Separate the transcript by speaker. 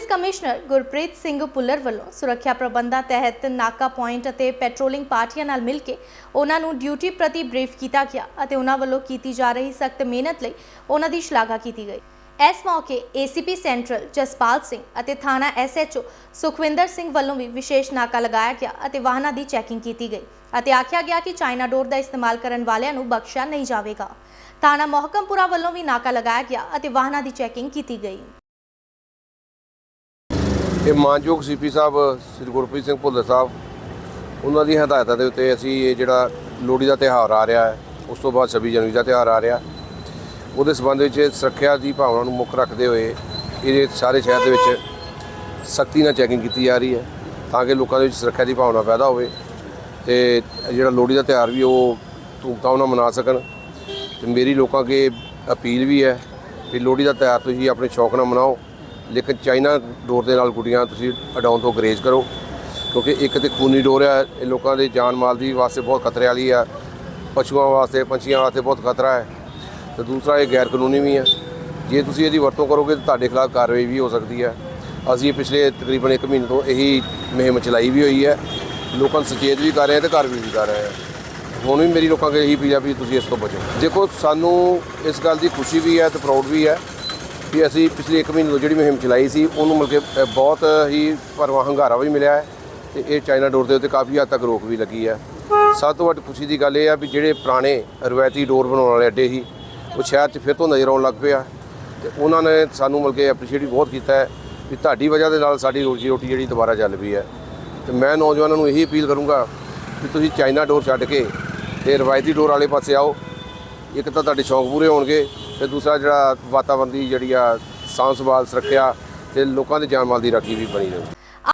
Speaker 1: Police commissioner Gurpreet Singh Bhullar ਵੱਲੋਂ ਸੁਰੱਖਿਆ ਪ੍ਰਬੰਧਾਂ ਤਹਿਤ ਨਾਕਾ ਪੁਆਇੰਟ ਅਤੇ ਪੈਟਰੋਲਿੰਗ ਪਾਰਟੀਆਂ ਨਾਲ ਮਿਲ ਕੇ ਉਹਨਾਂ ਨੂੰ ਡਿਊਟੀ ਪ੍ਰਤੀ ਬਰੀਫ ਕੀਤਾ ਗਿਆ ਅਤੇ ਉਹਨਾਂ ਵੱਲੋਂ ਕੀਤੀ ਜਾ ਰਹੀ ਸਖਤ ਮਿਹਨਤ ਲਈ ਉਹਨਾਂ ਦੀ ਸ਼ਲਾਘਾ ਕੀਤੀ ਗਈ। ਇਸ ਮੌਕੇ ਏਸੀਪੀ ਸੈਂਟਰਲ ਜਸਪਾਲ ਸਿੰਘ ਅਤੇ ਥਾਣਾ ਐਸਐਚਓ ਸੁਖਵਿੰਦਰ ਸਿੰਘ ਵੱਲੋਂ ਵੀ ਵਿਸ਼ੇਸ਼ ਨਾਕਾ ਲਗਾਇਆ ਗਿਆ ਅਤੇ ਵਾਹਨਾਂ ਦੀ ਚੈਕਿੰਗ ਕੀਤੀ ਗਈ ਅਤੇ ਆਖਿਆ ਗਿਆ ਕਿ ਚਾਈਨਾ ਡੋਰ ਦਾ ਇਸਤੇਮਾਲ ਕਰਨ ਵਾਲਿਆਂ ਨੂੰ ਬਖਸ਼ਿਆ ਨਹੀਂ ਜਾਵੇਗਾ। ਥਾਣਾ ਮੋਹਕਮਪੁਰਾ ਵੱਲੋਂ ਵੀ ਨਾਕਾ ਲਗਾਇਆ ਗਿਆ ਅਤੇ ਵਾਹਨਾਂ ਦੀ ਚੈਕਿੰਗ ਕੀਤੀ ਗਈ।
Speaker 2: ਇਹ ਮਾਨਯੋਗ ਸੀਪੀ ਸਾਹਿਬ, ਸ੍ਰੀ ਗੁਰਪ੍ਰੀਤ ਸਿੰਘ ਭੁੱਲਰ ਸਾਹਿਬ, ਉਹਨਾਂ ਦੀ ਹਦਾਇਤਾਂ ਦੇ ਉੱਤੇ ਅਸੀਂ ਇਹ ਜਿਹੜਾ ਲੋਹੜੀ ਦਾ ਤਿਉਹਾਰ ਆ ਰਿਹਾ ਹੈ, ਉਸ ਤੋਂ ਬਾਅਦ 26 ਜਨਵਰੀ ਦਾ ਤਿਉਹਾਰ ਆ ਰਿਹਾ। ਉਹਦੇ ਸਬੰਧ ਵਿੱਚ ਸੁਰੱਖਿਆ ਦੀ ਭਾਵਨਾ ਨੂੰ ਮੁੱਖ ਰੱਖਦੇ ਹੋਏ ਇਹ ਸਾਰੇ ਸ਼ਹਿਰ ਦੇ ਵਿੱਚ ਸਖਤੀ ਨਾਲ ਚੈਕਿੰਗ ਕੀਤੀ ਜਾ ਰਹੀ ਹੈ, ਤਾਂ ਕਿ ਲੋਕਾਂ ਦੇ ਵਿੱਚ ਸੁਰੱਖਿਆ ਦੀ ਭਾਵਨਾ ਪੈਦਾ ਹੋਵੇ ਤੇ ਜਿਹੜਾ ਲੋਹੜੀ ਦਾ ਤਿਉਹਾਰ ਵੀ ਉਹ ਧੂਮਧਾਮ ਨਾਲ ਮਨਾ ਸਕਣ। ਤੇ ਮੇਰੀ ਲੋਕਾਂ ਅੱਗੇ ਅਪੀਲ ਵੀ ਹੈ ਕਿ ਲੋਹੜੀ ਦਾ ਤਿਉਹਾਰ ਤੁਸੀਂ ਆਪਣੇ ਸ਼ੌਕ ਨਾਲ ਮਨਾਓ। ਲੇਕਿਨ ਚਾਈਨਾ ਡੋਰ ਦੇ ਨਾਲ ਗੁੱਡੀਆਂ ਤੁਸੀਂ ਅਡਾਉਣ ਤੋਂ ਗਰੇਜ਼ ਕਰੋ, ਕਿਉਂਕਿ ਇੱਕ ਤੇ ਖੂਨੀ ਡੋਰ ਹੈ ਇਹ ਲੋਕਾਂ ਦੇ ਜਾਨ ਮਾਲ ਦੀ ਵਾਸਤੇ ਬਹੁਤ ਖਤਰੇ ਵਾਲੀ ਆ, ਪਸ਼ੂਆਂ ਵਾਸਤੇ, ਪੰਛੀਆਂ ਵਾਸਤੇ ਬਹੁਤ ਖਤਰਾ ਹੈ। ਤੇ ਦੂਸਰਾ, ਇਹ ਗੈਰ ਕਾਨੂੰਨੀ ਵੀ ਹੈ ਜੇ ਤੁਸੀਂ ਇਹਦੀ ਵਰਤੋਂ ਕਰੋਗੇ ਤਾਂ ਤੁਹਾਡੇ ਖਿਲਾਫ ਕਾਰਵਾਈ ਵੀ ਹੋ ਸਕਦੀ ਹੈ ਅਸੀਂ ਪਿਛਲੇ ਤਕਰੀਬਨ 1 ਮਹੀਨੇ ਤੋਂ ਇਹੀ ਮੁਹਿੰਮ ਚਲਾਈ ਵੀ ਹੋਈ ਹੈ ਲੋਕਾਂ ਨੂੰ ਸੁਚੇਤ ਵੀ ਕਰ ਰਹੇ ਹਾਂ ਤੇ ਕਾਰਵਾਈ ਵੀ ਕਰ ਰਹੇ ਹਾਂ ਹੁਣ ਵੀ ਮੇਰੀ ਲੋਕਾਂ ਅੱਗੇ ਇਹੀ ਅਪੀਲ ਆ ਵੀ ਤੁਸੀਂ ਇਸ ਤੋਂ ਬਚੋ। ਦੇਖੋ, ਸਾਨੂੰ ਇਸ ਗੱਲ ਦੀ ਖੁਸ਼ੀ ਵੀ ਹੈ ਤੇ ਪ੍ਰਾਊਡ ਵੀ ਹੈ ਕਿ ਅਸੀਂ ਪਿਛਲੇ 1 ਮਹੀਨੇ ਤੋਂ ਜਿਹੜੀ ਮੁਹਿੰਮ ਚਲਾਈ ਸੀ, ਉਹਨੂੰ ਮਿਲ ਕੇ ਬਹੁਤ ਹੀ ਭਰਵਾਂ ਹੰਗਾਰਾ ਵੀ ਮਿਲਿਆ ਹੈ ਤੇ ਇਹ ਚਾਈਨਾ ਡੋਰ ਦੇ ਉੱਤੇ ਕਾਫੀ ਹੱਦ ਤੱਕ ਰੋਕ ਵੀ ਲੱਗੀ ਹੈ। ਸਭ ਤੋਂ ਵੱਡੀ ਖੁਸ਼ੀ ਦੀ ਗੱਲ ਇਹ ਆ ਵੀ ਜਿਹੜੇ ਪੁਰਾਣੇ ਰਵਾਇਤੀ ਡੋਰ ਬਣਾਉਣ ਵਾਲੇ ਅੱਡੇ ਸੀ, ਉਹ ਸ਼ਹਿਰ 'ਚ ਫਿਰ ਤੋਂ ਨਜ਼ਰ ਆਉਣ ਲੱਗ ਪਿਆ ਤੇ ਉਹਨਾਂ ਨੇ ਸਾਨੂੰ ਮਿਲ ਕੇ ਐਪਰੀਸ਼ੀਏਟ ਬਹੁਤ ਕੀਤਾ ਹੈ ਵੀ ਤੁਹਾਡੀ ਵਜ੍ਹਾ ਦੇ ਨਾਲ ਸਾਡੀ ਰੋਜੀ ਰੋਟੀ ਜਿਹੜੀ ਦੁਬਾਰਾ ਚੱਲ ਪਈ ਹੈ। ਤੇ ਮੈਂ ਨੌਜਵਾਨਾਂ ਨੂੰ ਇਹੀ ਅਪੀਲ ਕਰੂੰਗਾ ਕਿ ਤੁਸੀਂ ਚਾਈਨਾ ਡੋਰ ਛੱਡ ਕੇ ਤੇ ਰਵਾਇਤੀ ਡੋਰ ਵਾਲੇ ਪਾਸੇ ਆਓ ਇੱਕ ਤਾਂ ਤੁਹਾਡੇ ਸ਼ੌਂਕ ਪੂਰੇ ਹੋਣਗੇ ਤੇ ਦੂਸਰਾ ਜਿਹੜਾ ਵਾਤਾਵਰਨ ਦੀ ਜਿਹੜੀ ਆ ਸਾਂਭ ਸੰਭਾਲ ਸੁਰੱਖਿਆ ਤੇ ਲੋਕਾਂ ਦੇ ਜਾਨ ਮਾਲ ਦੀ ਰਾਖੀ ਵੀ ਬਣੀ ਰਹੂ।